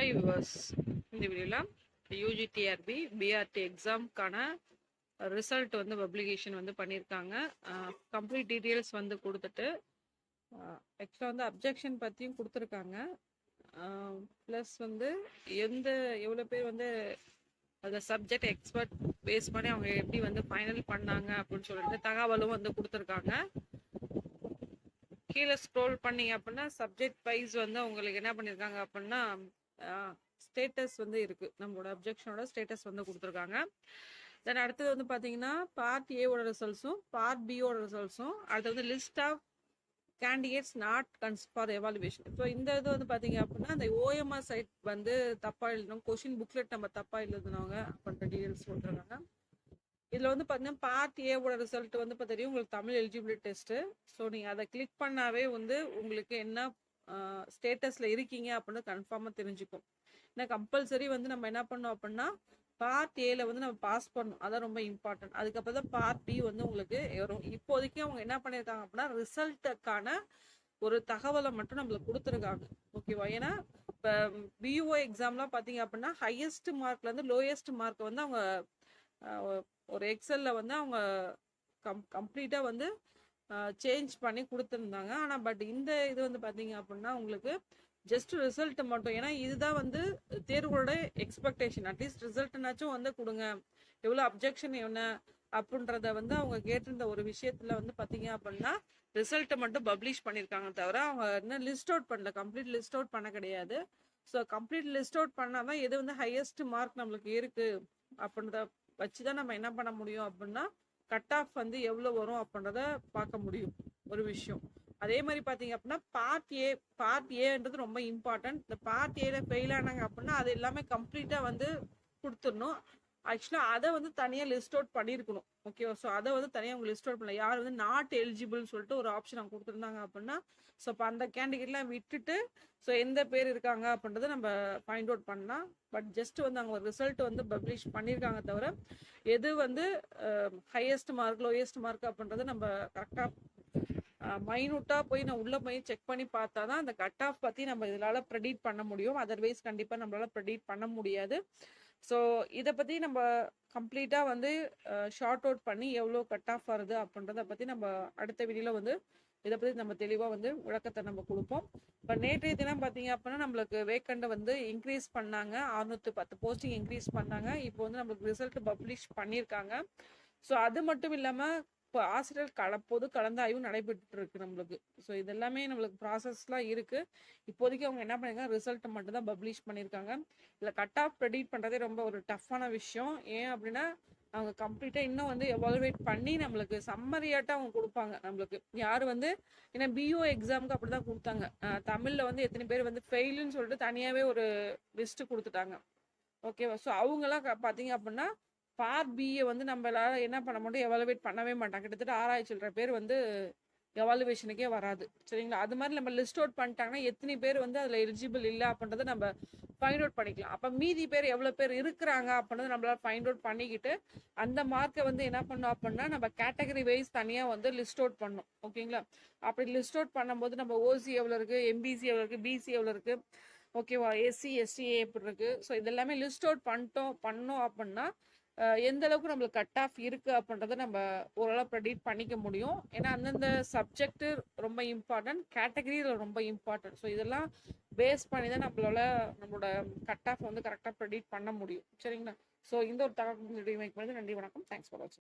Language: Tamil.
ஹாய் விவர்ஸ் இந்த வீடியோவில் யூஜிடிஆர்பி பிஆர்டி எக்ஸாம்க்கான ரிசல்ட் வந்து பப்ளிகேஷன் வந்து பண்ணியிருக்காங்க கம்ப்ளீட் டீட்டெயில்ஸ் வந்து கொடுத்துட்டு எக்ஸ்ட்ரா வந்து அப்ஜெக்ஷன் பற்றியும் கொடுத்துருக்காங்க. ப்ளஸ் வந்து எந்த எவ்வளோ பேர் வந்து அந்த சப்ஜெக்ட் எக்ஸ்பர்ட் பேஸ் பண்ணி அவங்க எப்படி வந்து ஃபைனல் பண்ணாங்க அப்படின்னு சொல்லிட்டு தகவலும் வந்து கொடுத்துருக்காங்க. கீழே ஸ்க்ரோல் பண்ணீங்க அப்படின்னா சப்ஜெக்ட் வைஸ் வந்து உங்களுக்கு என்ன பண்ணியிருக்காங்க அப்படின்னா ஸ்டேட்டஸ் வந்து இருக்கு. நம்மளோட அப்ஜெக்ஷனோட ஸ்டேட்டஸ் வந்து கொடுத்துருக்காங்க. தென் அடுத்தது வந்து பார்த்தீங்கன்னா பார்ட் ஏவோட ரிசல்ட்ஸும் பார்ட் பியோட ரிசல்ட்ஸும் அடுத்தது வந்து list of candidates not cons for evaluation so இந்த இது வந்து பார்த்தீங்க அப்படின்னா அந்த ஓஎம்ஆர் சைட் வந்து தப்பாக எழுதணும். கொஷின் புக்லெட் நம்ம தப்பாக எழுதுனவங்க அப்படின்ற டீடைல்ஸ் கொடுத்துருக்காங்க. இதில் வந்து பார்த்தீங்கன்னா பார்ட் ஏவோட ரிசல்ட் வந்து இப்போ தெரியும். உங்களுக்கு தமிழ் எலிஜிபிலிட்டி டெஸ்ட்டு ஸோ நீங்கள் அதை கிளிக் பண்ணாவே வந்து உங்களுக்கு என்ன ஸ்டேட்டஸில் இருக்கீங்க அப்படின்னு கன்ஃபார்மாக தெரிஞ்சுக்கும். ஏன்னா கம்பல்சரி வந்து நம்ம என்ன பண்ணோம் அப்படின்னா பார்ட் ஏல வந்து நம்ம பாஸ் பண்ணணும். அதான் ரொம்ப இம்பார்ட்டன்ட் அதுக்கப்புறம் தான் பார்ட் பி வந்து உங்களுக்கு வரும். இப்போதைக்கு அவங்க என்ன பண்ணியிருக்காங்க அப்படின்னா ரிசல்ட்டுக்கான ஒரு தகவலை மட்டும் நம்மளுக்கு கொடுத்துருக்காங்க. ஓகேவா ஏன்னா இப்போ பிஓ எக்ஸாம்லாம் பார்த்தீங்க அப்படின்னா ஹையஸ்ட் மார்க்லேருந்து லோயஸ்ட் மார்க் வந்து அவங்க ஒரு எக்ஸலில் வந்து அவங்க கம் கம்ப்ளீட்டாக வந்து சேஞ்ச் பண்ணி கொடுத்துருந்தாங்க. ஆனால் பட் இந்த இது வந்து பார்த்தீங்க அப்படின்னா உங்களுக்கு ஜஸ்ட் ரிசல்ட் மட்டும். ஏன்னா இதுதான் வந்து தேர்வோட எக்ஸ்பெக்டேஷன் அட்லீஸ்ட் ரிசல்ட்னாச்சும் வந்து கொடுங்க. எவ்வளோ அப்ஜெக்ஷன் என்ன அப்படின்றத வந்து அவங்க கேட்டிருந்த ஒரு விஷயத்துல வந்து பார்த்தீங்க அப்படின்னா ரிசல்ட்டை மட்டும் பப்ளிஷ் பண்ணியிருக்காங்க தவிர அவங்க இன்னும் லிஸ்ட் அவுட் பண்ணல. கம்ப்ளீட் லிஸ்ட் அவுட் பண்ண கிடையாது. ஸோ கம்ப்ளீட் லிஸ்ட் அவுட் பண்ணால் தான் எது வந்து ஹையஸ்ட் மார்க் நம்மளுக்கு இருக்கு அப்படின்றத வச்சு தான் நம்ம என்ன பண்ண முடியும் அப்படின்னா கட் ஆஃப் வந்து எவ்வளோ வரும் அப்படின்றத பார்க்க முடியும். ஒரு விஷயம். அதே மாதிரி பார்த்தீங்க அப்படின்னா பார்ட் ஏ பார்ட் ஏன்றது ரொம்ப இம்பார்ட்டன்ட் இந்த பார்ட் ஏல ஃபெயில் ஆனாங்க அப்படின்னா அது எல்லாமே கம்ப்ளீட்டாக வந்து கொடுத்துடணும். ஆக்சுவலாக அதை வந்து தனியாக லிஸ்ட் அவுட் பண்ணியிருக்கணும். ஓகேவா ஸோ அதை வந்து தனியாக அவங்க லிஸ்ட் அவுட் பண்ணல. யார் வந்து நாட் எலிஜிபிள்னு சொல்லிட்டு ஒரு ஆப்ஷன் அவங்க கொடுத்துருந்தாங்க அப்படின்னா ஸோ இப்போ அந்த கேண்டிடேட்லாம் விட்டுட்டு ஸோ எந்த பேர் இருக்காங்க அப்படின்றத நம்ம ஃபைண்ட் அவுட் பண்ணலாம். பட் ஜஸ்ட் வந்து அவங்க ரிசல்ட் வந்து பப்ளிஷ் பண்ணியிருக்காங்க தவிர எது வந்து ஹையஸ்ட் மார்க் லோயஸ்ட் மார்க் அப்படின்றத நம்ம கரெக்டாக மைனூட்டாக போய் நான் உள்ளே போய் செக் பண்ணி பார்த்தா தான் அந்த கட் ஆஃப் பற்றி நம்ம இதனால் ப்ரெடிட் பண்ண முடியும். அதர்வைஸ் கண்டிப்பாக நம்மளால் ப்ரெடிட் பண்ண முடியாது. ஸோ இதை பற்றி நம்ம கம்ப்ளீட்டாக வந்து ஷார்ட் அவுட் பண்ணி எவ்வளோ கட் ஆஃப் வருது அப்படின்றத பற்றி நம்ம அடுத்த வீடியோவில் வந்து இதை பற்றி நம்ம தெளிவாக வந்து விளக்கத்தை நம்ம கொடுப்போம். இப்போ நேற்றைய தினம் பார்த்தீங்க அப்படின்னா நம்மளுக்கு வேக்கண்டை வந்து இன்க்ரீஸ் பண்ணாங்க. அறுநூற்றி பத்து போஸ்டிங் இன்க்ரீஸ் பண்ணாங்க. இப்போ வந்து நம்மளுக்கு ரிசல்ட் பப்ளிஷ் பண்ணியிருக்காங்க ஸோ அது மட்டும் இல்லாமல் இப்போ ஆசிரியர் கல பொது கலந்தாய்வு நடைபெற்று இருக்கு நம்மளுக்கு. ஸோ இதெல்லாமே நம்மளுக்கு ப்ராசஸ்லாம் இருக்கு. இப்போதைக்கு அவங்க என்ன பண்ணிருக்காங்க? ரிசல்ட்டை மட்டும் தான் பப்ளிஷ் பண்ணியிருக்காங்க இல்லை கட் ஆஃப் ப்ரெடிட் பண்ணுறதே ரொம்ப ஒரு டஃப்பான விஷயம். ஏன் அப்படின்னா அவங்க கம்ப்ளீட்டாக இன்னும் வந்து எவால்வேட் பண்ணி நம்மளுக்கு சம்மரியாட்டாக அவங்க கொடுப்பாங்க நம்மளுக்கு. யார் வந்து ஏன்னா பிஓ எக்ஸாமுக்கு அப்படி தான் கொடுத்தாங்க. தமிழில் வந்து எத்தனை பேர் வந்து ஃபெயிலுன்னு சொல்லிட்டு தனியாகவே ஒரு லிஸ்ட்டு கொடுத்துட்டாங்க. ஓகேவா ஸோ அவங்கெல்லாம் பார்த்தீங்க அப்படின்னா பார்ட் பியை வந்து நம்மளால என்ன பண்ண மாட்டோம் எவாலுவேட் பண்ணவே மாட்டாங்க. கிட்டத்தட்ட ஆறாயிரம் சில்லற பேர் வந்து எவாலுவேஷனுக்கே வராது. சரிங்களா? அது மாதிரி நம்ம லிஸ்ட் அவுட் பண்ணிட்டாங்கன்னா எத்தனை பேர் வந்து அதில் எலிஜிபிள் இல்லை அப்படின்றத நம்ம ஃபைண்ட் அவுட் பண்ணிக்கலாம். அப்போ மீதி பேர் எவ்வளோ பேர் இருக்கிறாங்க அப்படின்றத நம்மளால் ஃபைண்ட் அவுட் பண்ணிக்கிட்டு அந்த மார்க்கை வந்து என்ன பண்ணோம் அப்படின்னா நம்ம கேட்டகரி வைஸ் தனியாக வந்து லிஸ்ட் அவுட் பண்ணோம். ஓகேங்களா? அப்படி லிஸ்ட் அவுட் பண்ணும்போது நம்ம ஓசி எவ்வளோ இருக்குது எம்பிசி எவ்வளோ இருக்குது பிசி எவ்வளோ இருக்குது ஓகேவா? எஸ்சி எஸ்டிஏ எப்படி இருக்குது ஸோ இதெல்லாமே லிஸ்ட் அவுட் பண்ணிட்டோம் பண்ணோம் அப்படின்னா எந்த அளவுக்கு நம்மளுக்கு கட் ஆஃப் இருக்குது அப்படின்றத நம்ம ஓரளவு ப்ரெடிட் பண்ணிக்க முடியும். ஏன்னா அந்தந்த சப்ஜெக்ட் ரொம்ப இம்பார்ட்டன்ட் கேட்டகரியில் ரொம்ப இம்பார்ட்டன்ட் ஸோ இதெல்லாம் பேஸ் பண்ணி தான் நம்மளால நம்மளோட கட் ஆஃப் வந்து கரெக்டாக ப்ரெடிட் பண்ண முடியும். சரிங்களா? ஸோ இந்த ஒரு தகவல் மேக் பண்ணது நன்றி வணக்கம். தேங்க்ஸ் ஃபார் வாட்சிங்